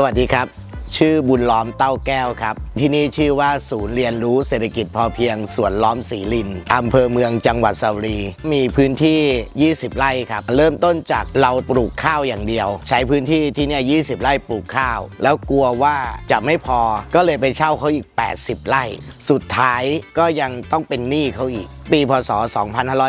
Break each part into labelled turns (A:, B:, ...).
A: สวัสดีครับ ชื่อบุญล้อมเต้าแก้วครับ ที่นี่ชื่อว่าศูนย์เรียนรู้เศรษฐกิจพอเพียงสวนล้อมศรีลินอำเภอเมืองจังหวัดสระบุรี มีพื้นที่ 20 ไร่ครับ เริ่มต้นจากเราปลูกข้าวอย่างเดียว ใช้พื้นที่ที่เนี่ย20 ไร่ปลูกข้าว แล้วกลัวว่าจะไม่พอก็เลยไปเช่าเขาอีก 80 ไร่ สุดท้ายก็ยังต้องเป็นหนี้เขาอีก ปีพศ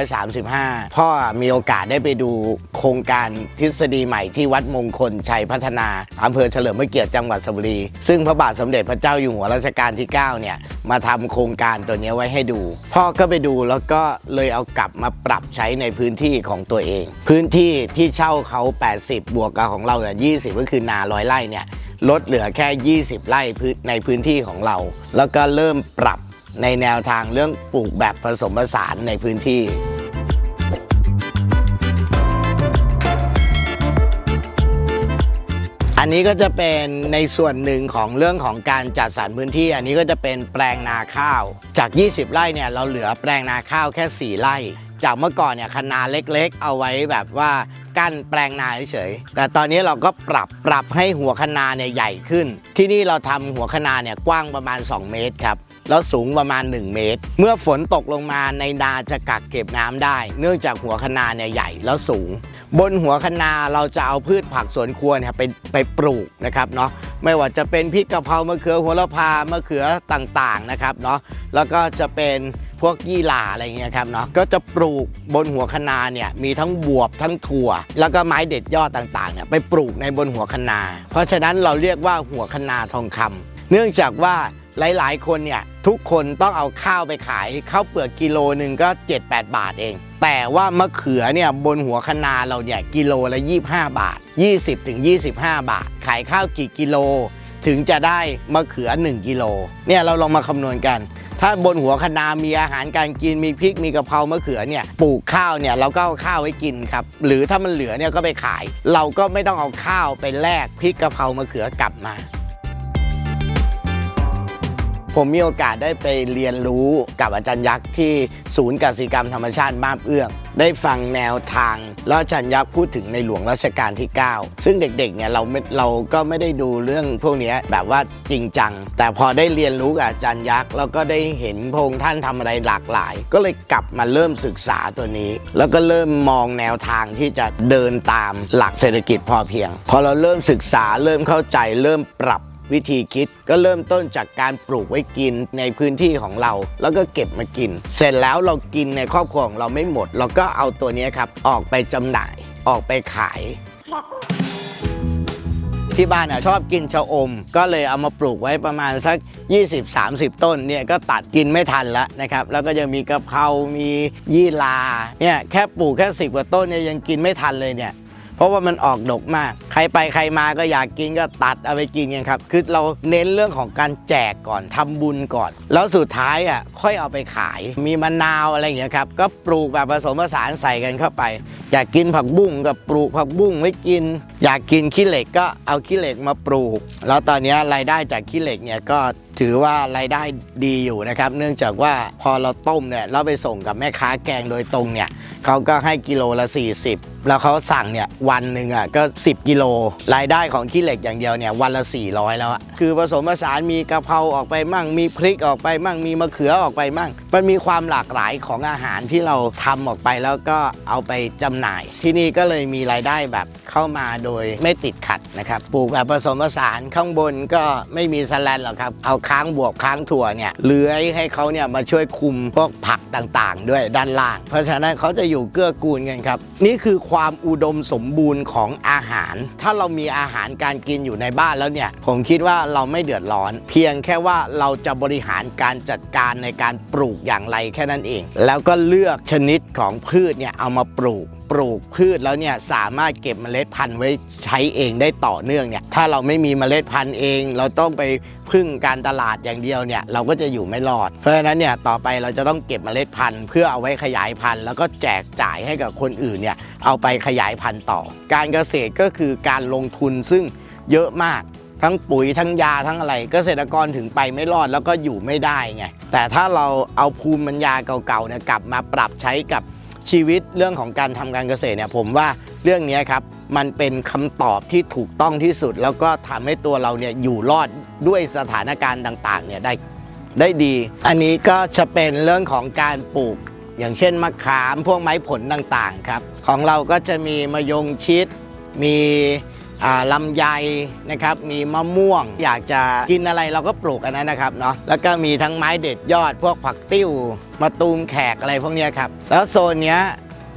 A: 2535 พ่อมีโอกาสได้ไปดูโครงการทฤษฎีใหม่ที่วัดมงคลชัยพัฒนาอำเภอเฉลิมพระเกียรติจังหวัดสระบุรีซึ่งพระบาทสมเด็จพระเจ้าอยู่หัวรัชกาลที่ 9 เนี่ย มาทำโครงการตัวนี้ไว้ให้ดู พ่อก็ไปดูแล้วก็เลยเอากลับมาปรับใช้ในพื้นที่ของตัวเอง พื้นที่ที่เช่าเขา 80 บวกกับของเราเนี่ย20ก็คือนาร้อยไร่เนี่ยลดเหลือแค่ 20 ไร่พื้นในพื้นที่ของเรา แล้วก็เริ่มปรับในแนวทางเรื่องปลูกแบบผสมผสานในพื้นที่ อันนี้ก็จะเป็นในส่วนหนึ่งของเรื่องของการจัดสรรพื้นที่ อันนี้ก็จะเป็นแปลงนาข้าว จาก 20 ไร่เนี่ยเราเหลือแปลงนาข้าวแค่ 4 ไร่ จากเมื่อก่อนเนี่ยคะนาเล็กๆ เอาไว้แบบว่ากั้นแปลงนาเฉยๆแต่ตอนนี้เราก็ปรับปรับให้หัวคะนาเนี่ยใหญ่ขึ้น ที่นี่เราทำหัวคะนาเนี่ยกว้างประมาณ 2 เมตรครับแล้วสูงประมาณ 1 เมตร เมื่อฝนตกลงมาในนาจะกักเก็บน้ำได้ เนื่องจากหัวคะนาเนี่ยใหญ่แล้วสูง บนหัวคะนาเราจะเอาพืชผักสวนครัวเนี่ยไปไปปลูกนะครับเนาะไม่ว่าจะเป็นพริกกะเพรามะเขือโหระพามะเขือต่างๆนะครับเนาะแล้วก็จะเป็นพวกยี่หร่าอะไรเงี้ยครับเนาะก็จะปลูกบนหัวคะนาเนี่ยมีทั้งบวบทั้งถั่ว แล้วก็ไม้เด็ดยอดต่างๆเนี่ยไปปลูกในบนหัวคะนา เพราะฉะนั้นเราเรียกว่าหัวคะนาทองคำเนื่องจากว่าหลายๆ คนเนี่ย ทุกคนต้องเอาข้าวไปขายข้าวเปลือกกิโลหนึ่งก็ 7-8 บาทเอง แต่ว่ามะเขือเนี่ยบนหัวคะนาเราเนี่ยกิโลละ 25 บาท 20ถึง25 บาท ขายข้าวกี่กิโล ถึงจะได้มะเขือ 1 กิโลเนี่ยเราลองมาคำนวณกัน ถ้าบนหัวคะนามีอาหารการกินมีพริกมีกะเพรามะเขือเนี่ยปลูกข้าวเนี่ยเราก็เอาข้าวไว้กินครับหรือถ้ามันเหลือเนี่ยก็ไปขาย เราก็ไม่ต้องเอาข้าวไปแลกพริกกะเพรามะเขือกลับมา ผมมีโอกาสได้ไปเรียนรู้กับอาจารย์ยักษ์ที่ศูนย์กสิกรรมธรรมชาติมาบเอื้อง ได้ฟังแนวทางแล้วอาจารย์ยักษ์พูดถึงในหลวงรัชกาลที่ 9 ซึ่งเด็กๆเนี่ยเราไม่เราก็ไม่ได้ดูเรื่องพวกนี้แบบว่าจริงจัง แต่พอได้เรียนรู้กับอาจารย์ยักษ์แล้วก็ได้เห็นพงค์ท่านทำอะไรหลากหลาย ก็เลยกลับมาเริ่มศึกษาตัวนี้ แล้วก็เริ่มมองแนวทางที่จะเดินตามหลักเศรษฐกิจพอเพียง พอเราเริ่มศึกษาเริ่มเข้าใจเริ่มปรับ วิธีคิดก็เริ่มต้นจากการปลูกไว้กินในพื้นที่ของเรา แล้วก็เก็บมากิน เสร็จแล้วเรากินในครอบครัวของเราไม่หมด เราก็เอาตัวนี้ครับ ออกไปจำหน่ายออกไปขาย ที่บ้านอะชอบกินชะอม ก็เลยเอามาปลูกไว้ประมาณสัก 20-30 ต้นเนี่ยก็ตัดกินไม่ทันแล้วนะครับ แล้วก็ยังมีกะเพรา มียี่ลาเนี่ยแค่ปลูกแค่ 10 กว่าต้นเนี่ยยังกินไม่ทันเลยเนี่ย เพราะว่ามันออกดกมาก ใครไปใครมาก็อยากกินก็ตัดเอาไปกินกันครับ คือเราเน้นเรื่องของการแจกก่อนทำบุญก่อน แล้วสุดท้ายอะค่อยเอาไปขาย มีมะนาวอะไรอย่างเงี้ยครับ ก็ปลูกแบบผสมผสานใส่กันเข้าไป อยากกินผักบุ้งก็ปลูกผักบุ้งไว้กิน อยากกินขี้เหล็กก็เอาขี้เหล็กมาปลูก แล้วตอนนี้รายได้จากขี้เหล็กเนี่ยก็ ถือว่ารายได้ดีอยู่นะครับ เนื่องจากว่าพอเราต้มเนี่ยเราไปส่งกับแม่ค้าแกงโดยตรงเนี่ยเขาก็ให้กิโลละ 40 แล้วเขาสั่งเนี่ยวันหนึ่งอะก็ 10 กิโล รายได้ของขี้เหล็กอย่างเดียวเนี่ยวันละ 400 แล้วอะคือผสมผสานมีกะเพราออกไปมั่ง มีพริกออกไปมั่ง มีมะเขือออกไปมั่ง มันมีความหลากหลายของอาหารที่เราทำออกไปแล้วก็เอาไปจำหน่าย ที่นี่ก็เลยมีรายได้แบบเข้ามาโดยไม่ติดขัด นะครับปลูกแบบผสมผสานข้างบนก็ไม่มีสแลนหรอกครับ เอาค้างบวกค้างถั่วเนี่ยเลื้อยให้เขาเนี่ยมาช่วยคุมพวกผักต่างๆ ด้วยด้านล่าง เพราะฉะนั้นเขาจะอยู่เกื้อกูลกันครับ นี่คือความอุดมสมบูรณ์ของอาหาร ถ้าเรามีอาหารการกินอยู่ในบ้านแล้วเนี่ย ผมคิดว่าเราไม่เดือดร้อน เพียงแค่ว่าเราจะบริหารการจัดการในการปลูกอย่างไรแค่นั้นเอง แล้วก็เลือกชนิดของพืชเนี่ยเอามาปลูก ปลูกพืชแล้วเนี่ยสามารถเก็บเมล็ดพันธุ์ไว้ใช้เองได้ต่อเนื่องเนี่ยถ้าเราไม่มีเมล็ดพันธุ์เอง เราต้องไปพึ่งการตลาดอย่างเดียวเนี่ยเราก็จะอยู่ไม่รอด เพราะฉะนั้นเนี่ยต่อไปเราจะต้องเก็บเมล็ดพันธุ์เพื่อเอาไว้ขยายพันธุ์แล้วก็แจกจ่ายให้กับคนอื่นเนี่ยเอาไปขยายพันธุ์ต่อ การเกษตรก็คือการลงทุนซึ่งเยอะมากทั้งปุ๋ยทั้งยาทั้งอะไรเกษตรกรถึงไปไม่รอดแล้วก็อยู่ไม่ได้ไงแต่ถ้าเราเอาภูมิปัญญาเก่าๆเนี่ยกลับมาปรับใช้กับ ชีวิตเรื่องของการทำการเกษตรเนี่ยผมว่าเรื่องนี้ครับมันเป็นคำตอบที่ถูกต้องที่สุด แล้วก็ทำให้ตัวเราเนี่ยอยู่รอดด้วยสถานการณ์ต่างๆเนี่ยได้ได้ดี อันนี้ก็จะเป็นเรื่องของการปลูก อย่างเช่นมะขามพวกไม้ผลต่างๆครับของเราก็จะมีมะยงชิดมี ลำไยนะครับมีมะม่วง อยากจะกินอะไรเราก็ปลูกอันนั้นนะครับเนาะแล้วก็มีทั้งไม้เด็ดยอด พวกผักติ้วมะตูมแขกอะไรพวกนี้ครับแล้วโซนเนี้ย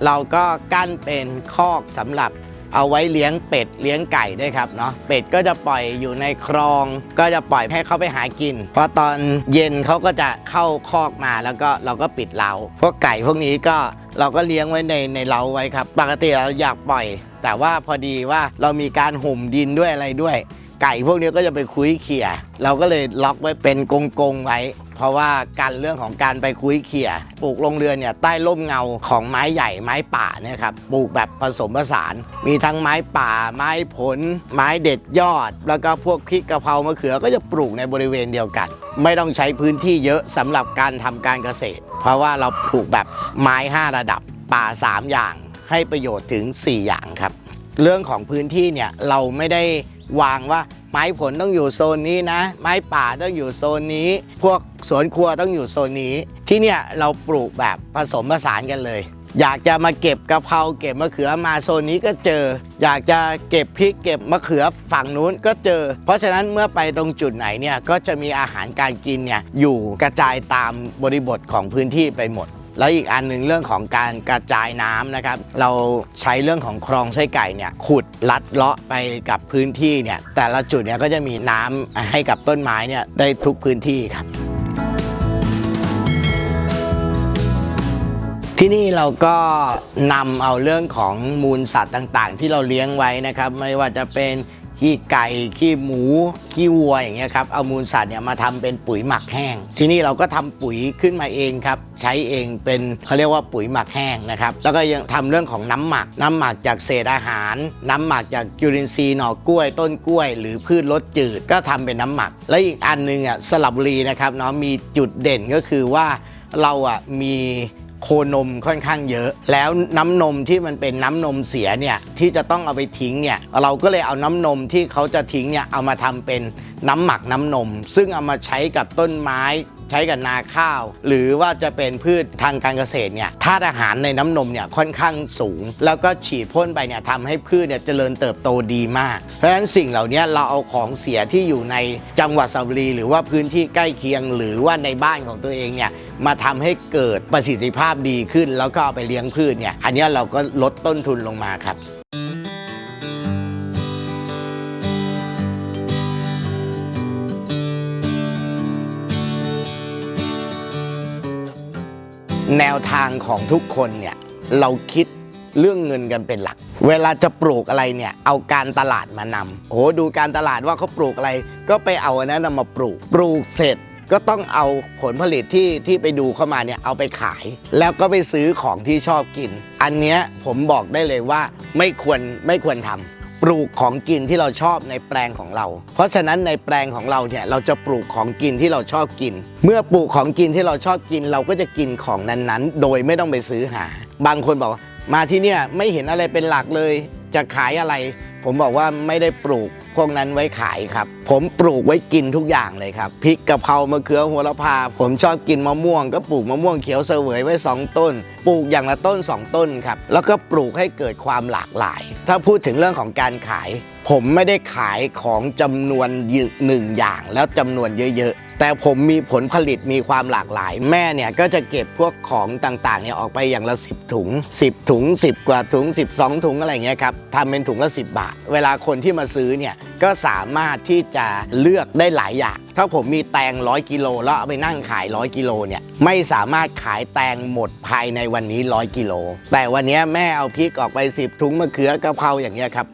A: เราก็กั้นเป็นคอกสำหรับ เอาไว้เลี้ยงเป็ดเลี้ยงไก่ด้วยครับเนาะเป็ดก็จะปล่อยอยู่ในคลอง ก็จะปล่อยให้เขาไปหากินเพราะตอนเย็นเขาก็จะเข้าคอกมาแล้วก็เราก็ปิดเล้าพวกไก่พวกนี้ก็เราก็เลี้ยงไว้ในในเล้าไว้ครับ ปกติเราอยากปล่อย แต่ว่าพอดีว่าเรามีการห่มดินด้วยอะไรด้วย ไก่พวกนี้ก็จะไปคุยเขี่ย เราก็เลยล็อกไว้เป็นกงกงๆไว้ เพราะว่าการเรื่องของการไปคุยเขี่ย ปลูกลงเรือนเนี่ยใต้ร่มเงาของไม้ใหญ่ไม้ป่าเนี่ยครับปลูกแบบผสมผสาน มีทั้งไม้ป่า ไม้ผล ไม้เด็ดยอด แล้วก็พวกพริกกะเพรามะเขือก็จะปลูกในบริเวณเดียวกัน ไม่ต้องใช้พื้นที่เยอะสำหรับการทำการเกษตร เพราะว่าเราปลูกแบบไม้ 5 ระดับป่า 3 อย่าง ให้ประโยชน์ถึง 4 อย่างครับเรื่องของพื้นที่เนี่ยเราไม่ได้ วางว่าไม้ผลต้องอยู่โซนนี้นะ ไม้ป่าต้องอยู่โซนนี้ พวกสวนครัวต้องอยู่โซนนี้ ที่เนี่ยเราปลูกแบบผสมผสานกันเลย อยากจะมาเก็บกะเพราเก็บมะเขือมาโซนนี้ก็เจอ อยากจะเก็บพริกเก็บมะเขือฝั่งนู้นก็เจอ เพราะฉะนั้นเมื่อไปตรงจุดไหนเนี่ยก็จะมีอาหารการกินเนี่ยอยู่กระจายตามบริบทของพื้นที่ไปหมด แล้วอีกอันหนึ่งเรื่องของการกระจายน้ำนะครับ เราใช้เรื่องของคลองไส้ไก่เนี่ยขุดลัดเลาะไปกับพื้นที่เนี่ยแต่ละจุดเนี่ยก็จะมีน้ำให้กับต้นไม้เนี่ยได้ทุกพื้นที่ครับ ที่นี่เราก็นำเอาเรื่องของมูลสัตว์ต่าง ๆ ที่เราเลี้ยงไว้นะครับ ไม่ว่าจะเป็น ขี้ไก่ขี้หมูขี้วัวอย่างเงี้ยครับเอามูลสัตว์เนี่ยมาทำเป็นปุ๋ยหมักแห้ง ที่นี่เราก็ทำปุ๋ยขึ้นมาเองครับใช้เองเป็นเขาเรียกว่าปุ๋ยหมักแห้งนะครับแล้วก็ยังทำเรื่องของน้ำหมัก น้ำหมักจากเศษอาหาร น้ำหมักจากจุลินทรีย์หน่อกล้วย ต้นกล้วย หรือพืชรสจืดก็ทำเป็นน้ำหมัก และอีกอันหนึงอะสลับบุรีนะครับเนาะมีจุดเด่นก็คือว่าเราอะมี โคนมค่อนข้างเยอะ แล้วน้ำนมที่มันเป็นน้ำนมเสียเนี่ยที่จะต้องเอาไปทิ้งเนี่ยเราก็เลยเอาน้ำนมที่เขาจะทิ้งเนี่ยเอามาทำเป็นน้ำหมักน้ำนม ซึ่งเอามาใช้กับต้นไม้ ใช้กับนาข้าว หรือว่าจะเป็นพืชทางการเกษตรเนี่ยธาตุอาหารในน้ำนมเนี่ยค่อนข้างสูง แล้วก็ฉีดพ่นไปเนี่ยทำให้พืชเนี่ยเจริญเติบโตดีมาก เพราะฉะนั้นสิ่งเหล่านี้เราเอาของเสียที่อยู่ในจังหวัดสระบุรี หรือว่าพื้นที่ใกล้เคียง หรือว่าในบ้านของตัวเองเนี่ยมาทำให้เกิดประสิทธิภาพดีขึ้น แล้วก็เอาไปเลี้ยงพืชเนี่ยอันนี้เราก็ลดต้นทุนลงมาครับ แนวทางของทุกคนเนี่ยเราคิดเรื่องเงินกันเป็นหลัก เวลาจะปลูกอะไรเนี่ยเอาการตลาดมานำโอ้โหดูการตลาดว่าเขาปลูกอะไร ก็ไปเอาอันนั้นมาปลูก ปลูกเสร็จก็ต้องเอาผลผลิตที่ที่ไปดูเข้ามาเนี่ยเอาไปขาย แล้วก็ไปซื้อของที่ชอบกิน อันเนี้ยผมบอกได้เลยว่าไม่ควรไม่ควรทำ ปลูกของกินที่เราชอบในแปลงของเรา เพราะฉะนั้นในแปลงของเราเนี่ยเราจะปลูกของกินที่เราชอบกิน เมื่อปลูกของกินที่เราชอบกิน เราก็จะกินของนั้นๆ โดยไม่ต้องไปซื้อหา บางคนบอกว่ามาที่เนี่ยไม่เห็นอะไรเป็นหลักเลย จะขายอะไร ผมบอกว่าไม่ได้ปลูก พวกนั้นไว้ขายครับ ผมปลูกไว้กินทุกอย่างเลยครับพริกกะเพรามะเขือหัวละพา ผมชอบกินมะม่วง ก็ปลูกมะม่วงเขียวเสวยไว้ 2 ต้น ปลูกอย่างละต้น 2 ต้นครับแล้วก็ปลูกให้เกิดความหลากหลาย ถ้าพูดถึงเรื่องของการขาย ผมไม่ได้ขายของจำนวนหนึ่งอย่างแล้วจำนวนเยอะๆ แต่ผมมีผลผลิตมีความหลากหลาย แม่เนี่ยก็จะเก็บพวกของต่างๆเนี่ยออกไปอย่างละ 10 ถุง 10 ถุง 10 กว่าถุง 12 ถุงอะไรเงี้ยครับทำเป็นถุงละ 10 บาท เวลาคนที่มาซื้อเนี่ยก็สามารถที่จะเลือกได้หลายอย่าง ถ้าผมมีแตงร้อยกิโลแล้วเอาไปนั่งขายร้อยกิโลเนี่ยไม่สามารถขายแตงหมดภายในวันนี้ร้อยกิโล แต่วันนี้แม่เอาพริกออกไป 10 ถุงมะเขือกะเพราอย่างเงี้ยครับ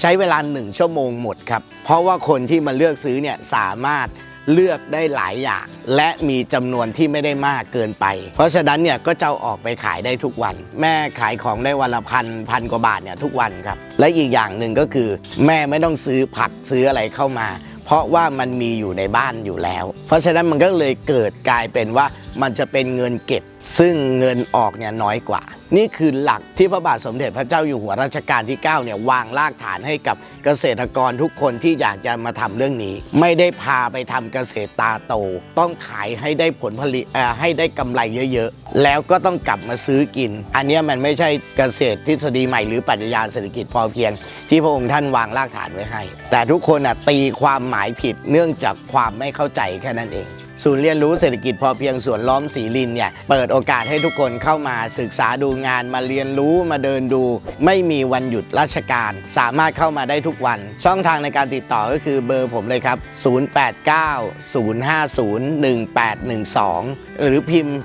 A: ใช้เวลา 1 ชั่วโมงหมดครับ เพราะว่าคนที่มาเลือกซื้อเนี่ยสามารถ เลือกได้หลายอย่าง และมีจำนวนที่ไม่ได้มากเกินไป เพราะฉะนั้นเนี่ยก็จะออกไปขายได้ทุกวัน แม่ขายของได้วันละพันพันกว่าบาทเนี่ยทุกวันครับ และอีกอย่างหนึ่งก็คือ แม่ไม่ต้องซื้อผักซื้ออะไรเข้ามา เพราะว่ามันมีอยู่ในบ้านอยู่แล้ว เพราะฉะนั้นมันก็เลยเกิดกลายเป็นว่ามันจะเป็นเงินเก็บ ซึ่งเงินออกเนี่ยน้อยกว่า นี่คือหลักที่พระบาทสมเด็จพระเจ้าอยู่หัวรัชกาลที่9เนี่ยวางรากฐานให้กับเกษตรกรทุกคนที่อยากจะมาทำเรื่องนี้ ไม่ได้พาไปทำเกษตรตาโต ต้องขายให้ได้ผลผลิตให้ได้กำไรเยอะๆ แล้วก็ต้องกลับมาซื้อกิน อันนี้มันไม่ใช่เกษตรทฤษฎีใหม่หรือปรัชญาเศรษฐกิจพอเพียง ที่พระองค์ท่านวางรากฐานไว้ให้ แต่ทุกคนอะตีความหมายผิดเนื่องจากความไม่เข้าใจแค่นั้นเอง ศูนย์เรียนรู้เศรษฐกิจพอเพียงสวนล้อมสีลินเนี่ยเปิดโอกาสให้ทุกคนเข้ามาศึกษาดูงานมาเรียนรู้มาเดินดู ไม่มีวันหยุดราชการ สามารถเข้ามาได้ทุกวัน ช่องทางในการติดต่อก็คือเบอร์ผมเลยครับ 089-050-1812 หรือพิมพ์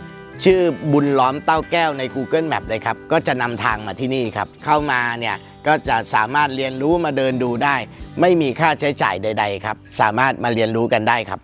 A: ชื่อบุญล้อมเต้าแก้วใน Google Map เลยครับ ก็จะนำทางมาที่นี่ครับ เข้ามาเนี่ยก็จะสามารถเรียนรู้มาเดินดูได้ ไม่มีค่าใช้จ่ายใด ๆ ครับ สามารถมาเรียนรู้กันได้ครับ